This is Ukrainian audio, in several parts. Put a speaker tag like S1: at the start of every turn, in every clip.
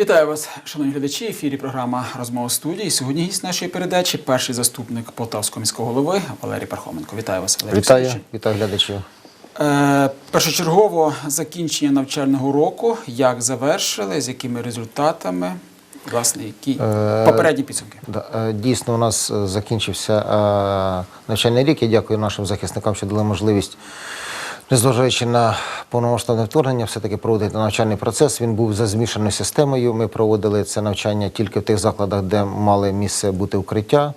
S1: Вітаю вас, шановні глядачі. В ефірі програма Розмова студії. Сьогодні гість нашої передачі перший заступник Полтавського міського голови Валерій Пархоменко. Вітаю вас, Валерій
S2: Вітаю, вітаю глядачів.
S1: Е, першочергово закінчення навчального року. Як завершили, з якими результатами? Власне, які
S2: Е,
S1: попередні підсумки?
S2: Е, Дійсно, у нас закінчився навчальний рік. Я дякую нашим захисникам, що дали можливість, незважаючи на повномасштабне вторгнення, все-таки проводити навчальний процес. Він був за змішаною системою. Ми проводили це навчання тільки в тих закладах, де мали місце бути укриття.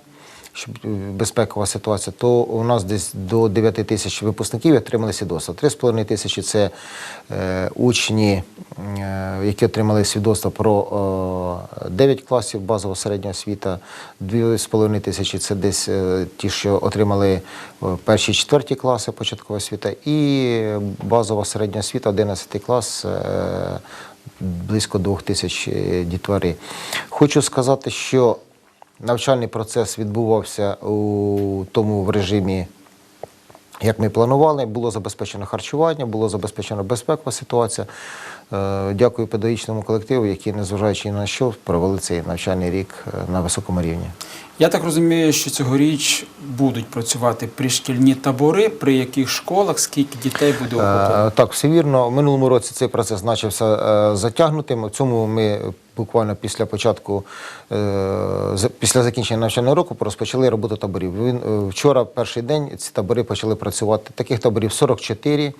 S2: Щоб е, безпекова ситуація, то у нас десь до 9 тисяч випускників отримали свідоцтво. 3,5 тисячі це е, учні, е, які отримали свідоцтво про е, 9 класів базового середнього освіта, 2,5 тисячі це десь ті, що отримали перші четверті класи початкова освіта, і базова середня освіта, 11 клас. Близько двох тисяч дітвори. Хочу сказати, що навчальний процес відбувався у тому в режимі, як ми планували. Було забезпечено харчування, було забезпечено безпекова ситуація. Е, Дякую педагогічному колективу, які, незважаючи на що, провели цей навчальний рік е, на високому рівні.
S1: Я так розумію, що цьогоріч будуть працювати пришкільні табори, при яких школах, скільки дітей буде охоплено?
S2: Е, Так, все вірно. В минулому році цей процес почався затягнутим. В цьому ми буквально після початку, після закінчення навчального року розпочали роботу таборів. Вчора, перший день, ці табори почали працювати. Таких таборів 44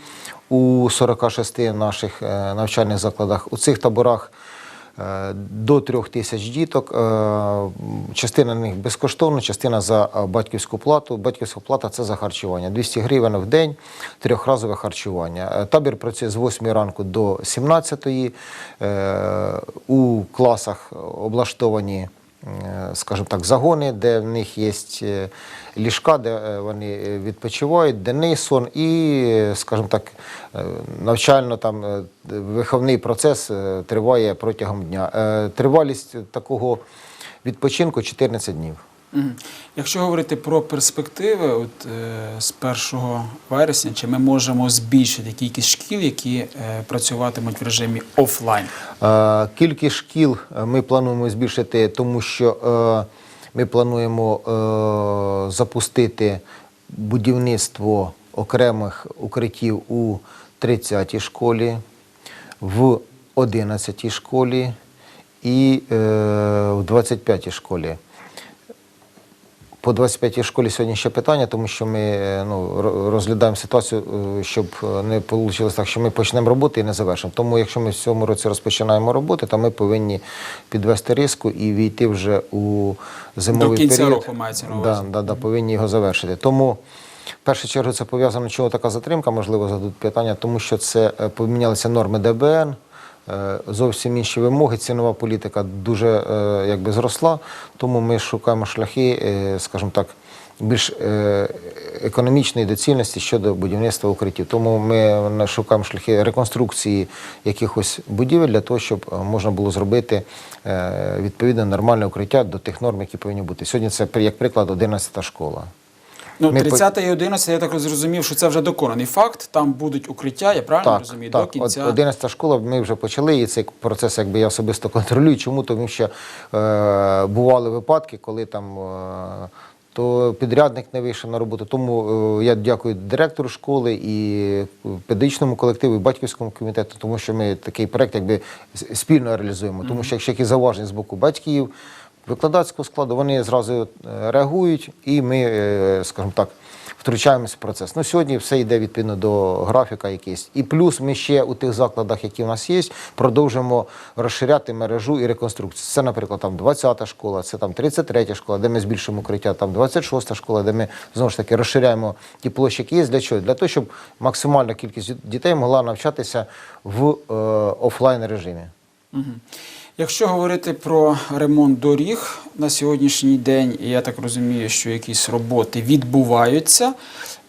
S2: у 46 наших е, навчальних закладах. У цих таборах Е, до трьох тисяч діток. Е, Частина них безкоштовна, частина за батьківську плату. Батьківська плата це за харчування. 200 гривень в день, трьохразове харчування. Табір працює з 8 ранку до 17. Е, У класах облаштовані скажімо так, загони, де в них є е, ліжка, де е, вони е, відпочивають, денний сон і, е, скажімо так, е, навчально там е, виховний процес е, триває протягом дня. Е, Тривалість такого відпочинку 14 днів.
S1: Якщо говорити про перспективи, от е, з 1 вересня, чи ми можемо збільшити кількість шкіл, які е, працюватимуть в режимі офлайн?
S2: Е, Кількість шкіл ми плануємо збільшити, тому що ми плануємо запустити будівництво окремих укриттів у 30-й школі, в 11-й школі і в 25-й школі. По 25-й школі сьогодні ще питання, тому що ми е, ну, розглядаємо ситуацію, е, щоб е, не вийшло так, що ми почнемо роботи і не завершимо. Тому якщо ми в цьому році розпочинаємо роботи, то ми повинні підвести риску і війти вже у зимовий
S1: До кінця
S2: період.
S1: року мається на увазі.
S2: Да, да, да, повинні його завершити. Тому в першу чергу це пов'язано, чого така затримка, можливо, зададуть питання, тому що це помінялися норми ДБН. Е, Зовсім інші вимоги, цінова політика дуже е, якби зросла, тому ми шукаємо шляхи, е, скажімо так, більш економічної доцільності щодо будівництва укриттів. Тому ми шукаємо шляхи реконструкції якихось будівель для того, щоб можна було зробити відповідне нормальне укриття до тих норм, які повинні бути. Сьогодні це як приклад 11 школа.
S1: Ну, 30 і 11, я так зрозумів, що це вже доконаний факт. Там будуть укриття, я правильно
S2: Так,
S1: розумію,
S2: так.
S1: до кінця.
S2: От 11 школа ми вже почали, і цей процес якби я особисто контролюю. Чому? Тому що е, бували випадки, коли там. Е, то підрядник не вийшов на роботу. Тому е, я дякую директору школи і педагогічному колективу, і батьківському комітету, тому що ми такий проект якби спільно реалізуємо. Тому що якщо якісь зауваження з боку батьків, викладацького складу, вони зразу е, реагують, і ми, е, скажімо так, втручаємося в процес. Ну, сьогодні все йде відповідно до графіка якийсь. І плюс ми ще у тих закладах, які в нас є, продовжуємо розширяти мережу і реконструкцію. Це, наприклад, там 20-та школа, це там 33-я школа, де ми збільшуємо укриття, там 26-та школа, де ми знову ж таки розширяємо ті площі, які є. Для чого? Для того, щоб максимальна кількість дітей могла навчатися в е, офлайн режимі.
S1: Мгм. Якщо говорити про ремонт доріг на сьогоднішній день, я так розумію, що якісь роботи відбуваються.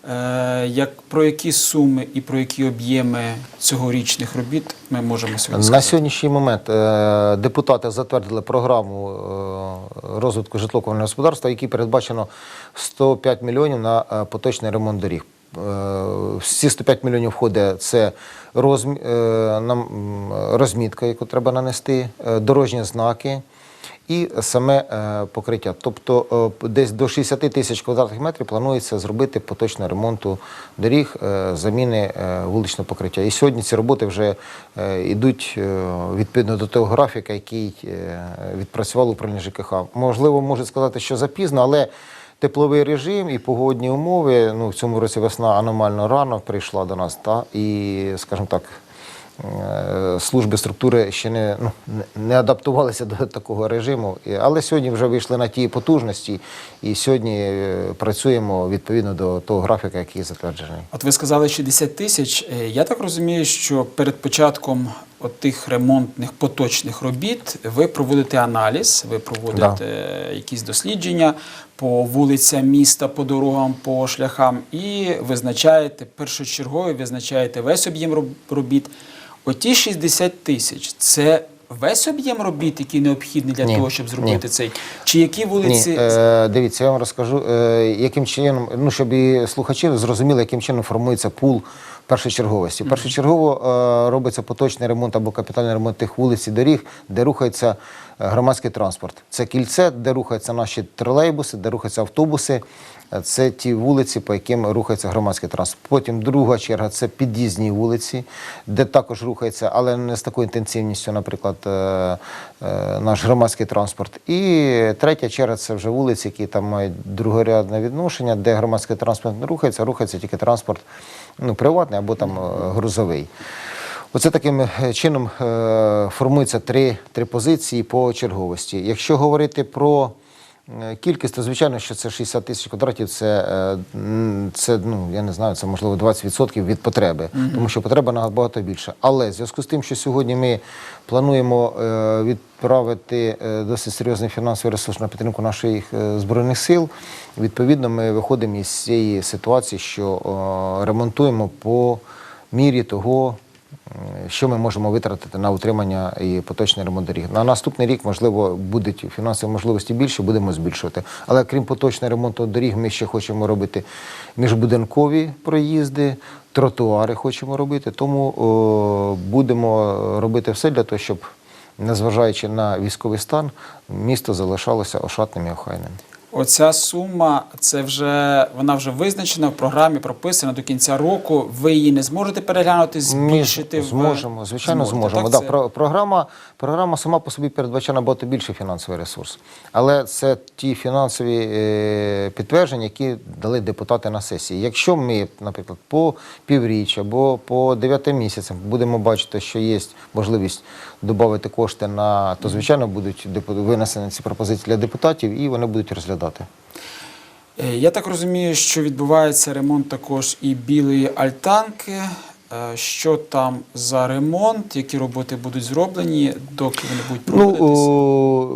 S1: Е, як, про які суми і про які об'єми цьогорічних робіт ми можемо сьогодні
S2: На сьогоднішній момент е, депутати затвердили програму е, розвитку житлово-комунального господарства, якій передбачено 105 мільйонів на поточний ремонт доріг. Всі 105 мільйонів входить це е, розмітка, яку треба нанести, е, дорожні знаки і саме е, покриття. Тобто десь до 60 тисяч квадратних метрів планується зробити поточний ремонту доріг, заміни вуличного покриття. І сьогодні ці роботи вже йдуть відповідно до того графіка, який відпрацювало управління ЖКХ. Можливо, можу сказати, що запізно, але тепловий режим і погодні умови. Ну, в цьому році весна аномально рано прийшла до нас, та, і, скажімо так, е, служби структури ще не, ну, не- адаптувалися до такого режиму. Але сьогодні вже вийшли на ті потужності, і сьогодні е, працюємо відповідно до того графіка, який затверджений.
S1: От ви сказали 60 тисяч. Е, Я так розумію, що перед початком от тих ремонтних поточних робіт ви проводите аналіз, ви проводите е, якісь дослідження по вулицям міста, по дорогам, по шляхам і визначаєте першочергово, визначаєте весь об'єм робіт. Оті 60 тисяч це весь об'єм робіт, який необхідний для
S2: Ні,
S1: того, щоб зробити
S2: ні.
S1: цей. Чи які вулиці
S2: Ні, е, дивіться, я вам розкажу, е, яким чином, ну щоб і слухачі зрозуміли, яким чином формується пул першочерговості. Першочергово е, робиться поточний ремонт або капітальний ремонт тих вулиць і доріг, де рухається е, громадський транспорт. Це кільце, де рухаються наші тролейбуси, де рухаються автобуси. Е, Це ті вулиці, по яким рухається громадський транспорт. Потім друга черга це під'їзні вулиці, де також рухається, але не з такою інтенсивністю, наприклад, наш громадський транспорт. І третя черга це вже вулиці, які там мають другорядне відношення, де громадський транспорт не рухається, рухається тільки транспорт ну, приватний або там е, грузовий. Оце таким е, чином е, формуються три, три позиції по черговості. Якщо говорити про кількість, то звичайно, що це 60 тисяч квадратів, це, е, це ну, я не знаю, це можливо 20% від потреби, тому що потреба набагато більша. Але в зв'язку з тим, що сьогодні ми плануємо е, відправити е, досить серйозний фінансовий ресурс на підтримку наших е, збройних сил, відповідно, ми виходимо із цієї ситуації, що е, ремонтуємо по мірі того, що ми можемо витратити на утримання і поточний ремонт доріг. На наступний рік, можливо, будуть фінансові можливості більше, будемо збільшувати. Але крім поточного ремонту доріг, ми ще хочемо робити міжбудинкові проїзди, тротуари хочемо робити. Тому о, будемо робити все для того, щоб, незважаючи на військовий стан, місто залишалося ошатним і охайним.
S1: Оця сума, це вже вона вже визначена в програмі, прописана до кінця року. Ви її не зможете переглянути, збільшити
S2: Ми зможемо, звичайно,
S1: Зможете,
S2: зможемо.
S1: так?
S2: Да,
S1: Це-
S2: про- програма, програма сама по собі передбачає набагато більший фінансовий ресурс. Але це ті фінансові е, підтвердження, які дали депутати на сесії. Якщо ми, наприклад, по півріччя або по 9 місяцям будемо бачити, що є можливість додати кошти на, то звичайно будуть винесені ці пропозиції для депутатів, і вони будуть розглядати.
S1: Е, Я так розумію, що відбувається ремонт також і білої альтанки. Е, Що там за ремонт, які роботи будуть зроблені, доки вони будуть
S2: Ну,
S1: проводитися?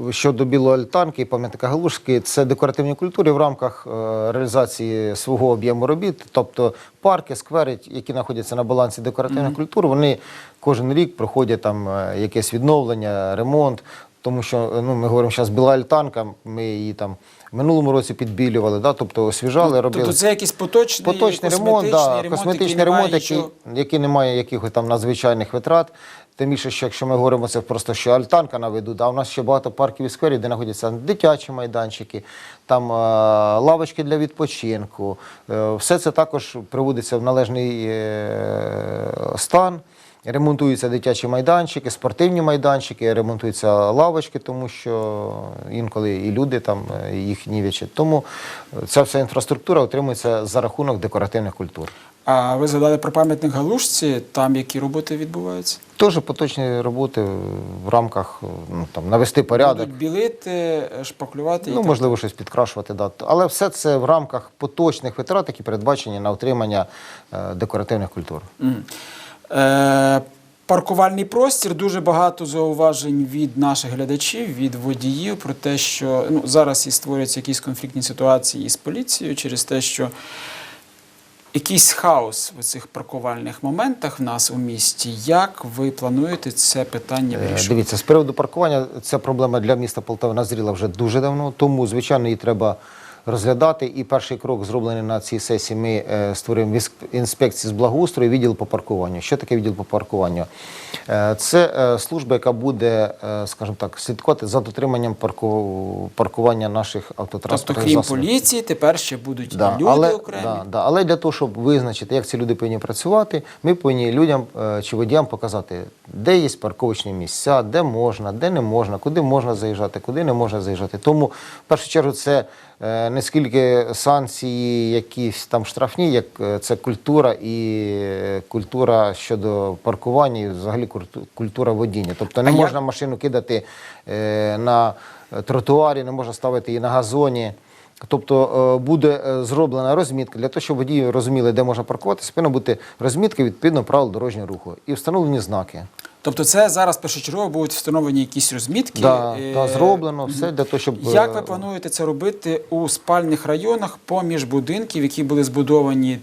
S2: о, щодо білої альтанки і пам'ятника Галушки, це декоративні культури в рамках е, реалізації свого об'єму робіт, тобто парки, сквери, які знаходяться на балансі декоративних культур, вони кожен рік проходять там якесь відновлення, ремонт. Тому що е, ну, ми говоримо зараз біла альтанка, ми її там в минулому році підбілювали, да, тобто освіжали, робили.
S1: Тобто це якийсь поточний,
S2: Поточний ремонт, да,
S1: ремонт,
S2: косметичний ремонт, який, який не має якихось там надзвичайних витрат. Тим більше, що якщо ми говоримо це просто, що альтанка на виду, да, у нас ще багато парків і скверів, де знаходяться дитячі майданчики, там е, лавочки для відпочинку. Е, все це також приводиться в належний е, стан. Ремонтуються дитячі майданчики, спортивні майданчики, ремонтуються лавочки, тому що інколи і люди там е, їх нівечать. Тому е, ця вся інфраструктура отримується за рахунок декоративних культур.
S1: А ви згадали про пам'ятник Галушці, там які роботи відбуваються?
S2: Теж поточні роботи в рамках ну, там, навести порядок.
S1: Будуть білити, шпаклювати і
S2: Ну,
S1: так
S2: можливо, щось підкрашувати, да. але все це в рамках поточних витрат, які передбачені на утримання е, декоративних культур.
S1: Мгм. Е, Паркувальний простір дуже багато зауважень від наших глядачів, від водіїв про те, що ну, зараз і створюються якісь конфліктні ситуації із поліцією через те, що якийсь хаос в цих паркувальних моментах в нас у місті. Як ви плануєте це питання
S2: Е,
S1: вирішувати?
S2: Дивіться, з приводу паркування ця проблема для міста Полтави назріла вже дуже давно, тому, звичайно, її треба розглядати. І перший крок зроблений на цій сесії. Ми е, створюємо інспекції з благоустрою, відділ по паркуванню. Що таке відділ по паркуванню? Е, Це е, служба, яка буде, е, скажімо так, слідкувати за дотриманням парку- паркування наших
S1: Тобто, крім
S2: засобів.
S1: поліції, тепер ще будуть
S2: Да,
S1: люди
S2: але,
S1: окремі.
S2: Да, да, але для того, щоб визначити, як ці люди повинні працювати, ми повинні людям е, чи водіям показати, де є парковочні місця, де можна, де не можна, куди можна заїжджати, куди не можна заїжджати. Тому, в першу чергу, це не скільки санкції, якісь там штрафні, як е, це культура і е, культура щодо паркування, і взагалі культу- культура водіння. Тобто не
S1: А
S2: можна машину кидати е, на тротуарі, не можна ставити її на газоні. Тобто буде зроблена розмітка для того, щоб водії розуміли, де можна паркуватися, повинна бути розмітка відповідно правил дорожнього руху і встановлені знаки.
S1: Тобто, це зараз першочергово будуть встановлені якісь розмітки.
S2: Да,
S1: е,
S2: да, зроблено все для того, щоб
S1: Як
S2: е,
S1: ви плануєте це робити у спальних районах поміж будинків, які були збудовані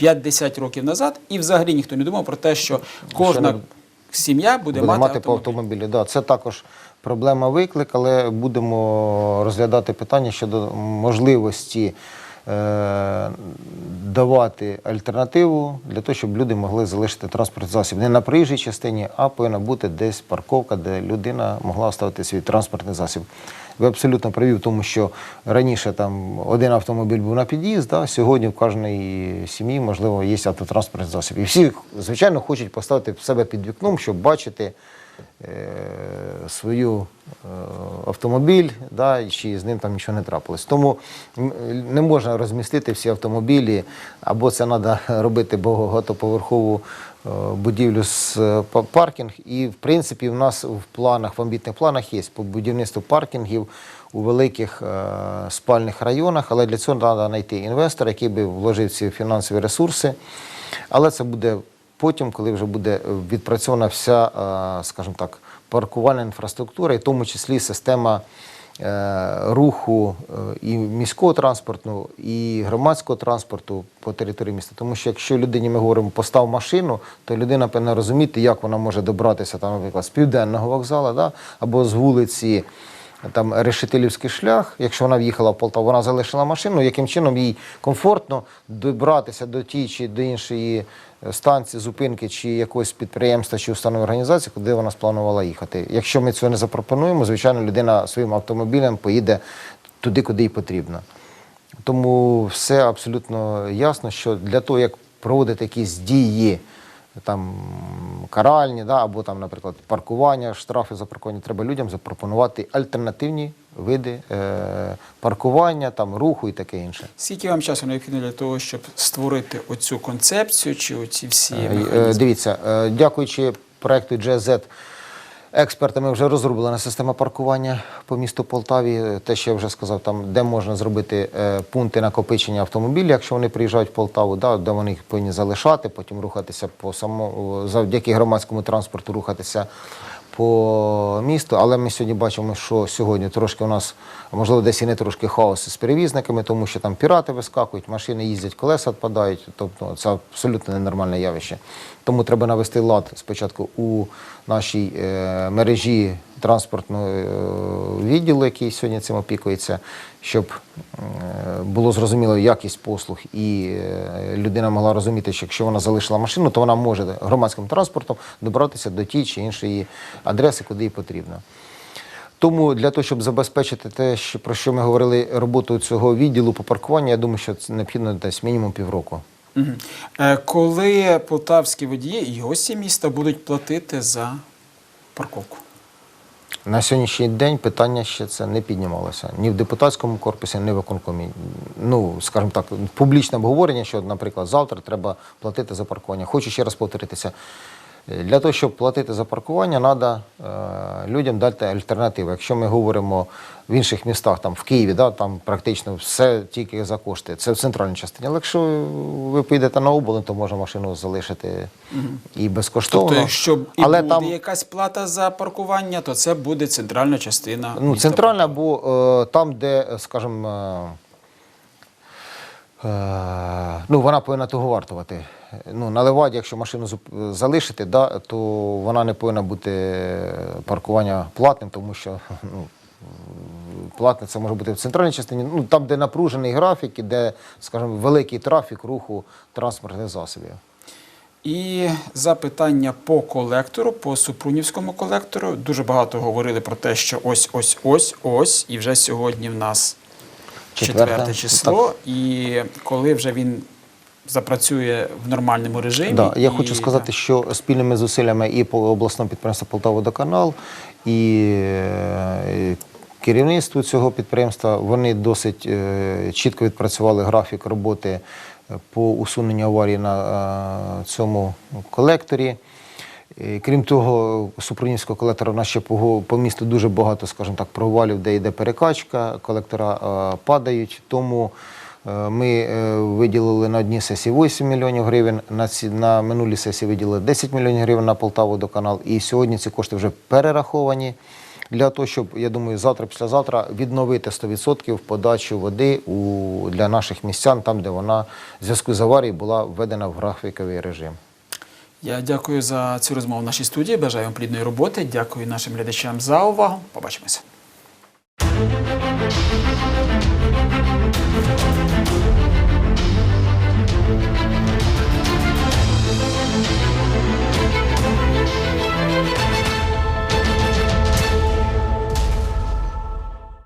S1: 5-10 років назад, і взагалі ніхто не думав про те, що кожна сім'я буде,
S2: буде
S1: мати,
S2: мати по автомобілі. Да, це також проблема виклик, але будемо розглядати питання щодо можливості е, давати альтернативу для того, щоб люди могли залишити транспорт засіб не на проїжджій частині, а повинна бути десь парковка, де людина могла оставити свій транспортний засіб. Ви абсолютно праві в тому, що раніше там один автомобіль був на під'їзд, да, сьогодні в кожній сім'ї, можливо, є автотранспортний засіб. І всі, звичайно, хочуть поставити себе під вікном, щоб бачити свою е, автомобіль, да, чи з ним там нічого не трапилось. Тому не можна розмістити всі автомобілі, або це треба робити багатоповерхову е, будівлю з е, паркінг. І, в принципі, в нас в планах, в амбітних планах є по будівництву паркінгів у великих е, спальних районах, але для цього треба знайти інвестора, який би вложив ці фінансові ресурси. Але це буде потім, коли вже буде відпрацьована вся, е, скажімо так, паркувальна інфраструктура, і в тому числі система е, руху е, і міського транспорту, і громадського транспорту по території міста. Тому що якщо людині ми говоримо постав машину, то людина повинна розуміти, як вона може добратися там, наприклад, з південного вокзалу, або з вулиці там Решетилівський шлях, якщо вона в'їхала в Полтаву, вона залишила машину, яким чином їй комфортно добратися до тієї чи до іншої е, станції, зупинки, чи якогось підприємства чи установи організації, куди вона спланувала їхати. Якщо ми цього не запропонуємо, звичайно, людина своїм автомобілем поїде туди, куди їй потрібно. Тому все абсолютно ясно, що для того, як проводити якісь дії, там каральні, да, або там, наприклад, паркування, штрафи за паркування, треба людям запропонувати альтернативні види е, паркування, там, руху і таке інше.
S1: Скільки вам часу необхідно для того, щоб створити оцю концепцію чи оці всі
S2: Е, е. Дивіться, е, дякуючи проекту GZ, експертами вже розроблена система паркування по місту Полтаві. Те, що я вже сказав, там де можна зробити е, пункти накопичення автомобілів, якщо вони приїжджають в Полтаву, да, де вони їх повинні залишати, потім рухатися по самому завдяки громадському транспорту, рухатися. По місту, але ми сьогодні бачимо, що сьогодні трошки у нас, можливо, десь і не трошки хаос з перевізниками, тому що там пірати вискакують, машини їздять, колеса відпадають. Тобто це абсолютно ненормальне явище. Тому треба навести лад спочатку у нашій е, мережі транспортного е, відділу, який сьогодні цим опікується, щоб е, було зрозуміло якість послуг, і е, людина могла розуміти, що якщо вона залишила машину, то вона може громадським транспортом добратися до тієї чи іншої адреси, куди їй потрібно. Тому для того, щоб забезпечити те, що, про що ми говорили, роботу цього відділу по паркуванню, я думаю, що це необхідно десь мінімум півроку.
S1: Коли полтавські водії і гості міста будуть платити за парковку?
S2: На сьогоднішній день питання ще це не піднімалося ні в депутатському корпусі, ні в виконкомі. Ну, скажімо так, публічне обговорення, що, наприклад, завтра треба платити за паркування. Хочу ще раз повторитися. Для того, щоб платити за паркування, треба людям дати альтернативу. Якщо ми говоримо в інших містах, там в Києві, да, там практично все тільки за кошти. Це в центральній частині. Але якщо ви підете на оболонь, то можна машину залишити і безкоштовно.
S1: Тобто, якщо і
S2: Але
S1: буде
S2: там
S1: якась плата за паркування, то це буде центральна частина.
S2: Ну,
S1: міста
S2: центральна, бо е, там, де, скажімо, е, е, ну, вона повинна того вартувати. Ну, на Леваді, якщо машину залишити, да, то вона не повинна бути паркування платним, тому що ну, платне це може бути в центральній частині, ну, там, де напружений графік, і де, скажімо, великий трафік руху транспортних засобів.
S1: І запитання по колектору, по Супрунівському колектору. Дуже багато говорили про те, що ось, ось, ось, ось, і вже сьогодні в нас
S2: Четверте.
S1: четверте число. І коли вже він запрацює в нормальному режимі.
S2: Да, я
S1: і-
S2: хочу сказати, що спільними зусиллями і по обласному підприємству Полтаводоканал, і е, керівництву цього підприємства вони досить е, чітко відпрацювали графік роботи е, по усуненню аварії на цьому колекторі. Крім того, Супрунівського колектора в нас ще по, по місту дуже багато, скажімо так, провалів, де йде перекачка, колектора падають. Тому ми е, виділили на одній сесії 8 мільйонів гривень, на, ці, на минулій сесії виділили 10 мільйонів гривень на Полтаву до канал. І сьогодні ці кошти вже перераховані для того, щоб, я думаю, завтра, післязавтра відновити 100% подачу води для наших містян, там, де вона в зв'язку з аварією була введена в графіковий режим.
S1: Я дякую за цю розмову в нашій студії. Бажаю вам плідної роботи. Дякую нашим глядачам за увагу. Побачимося. Thank you.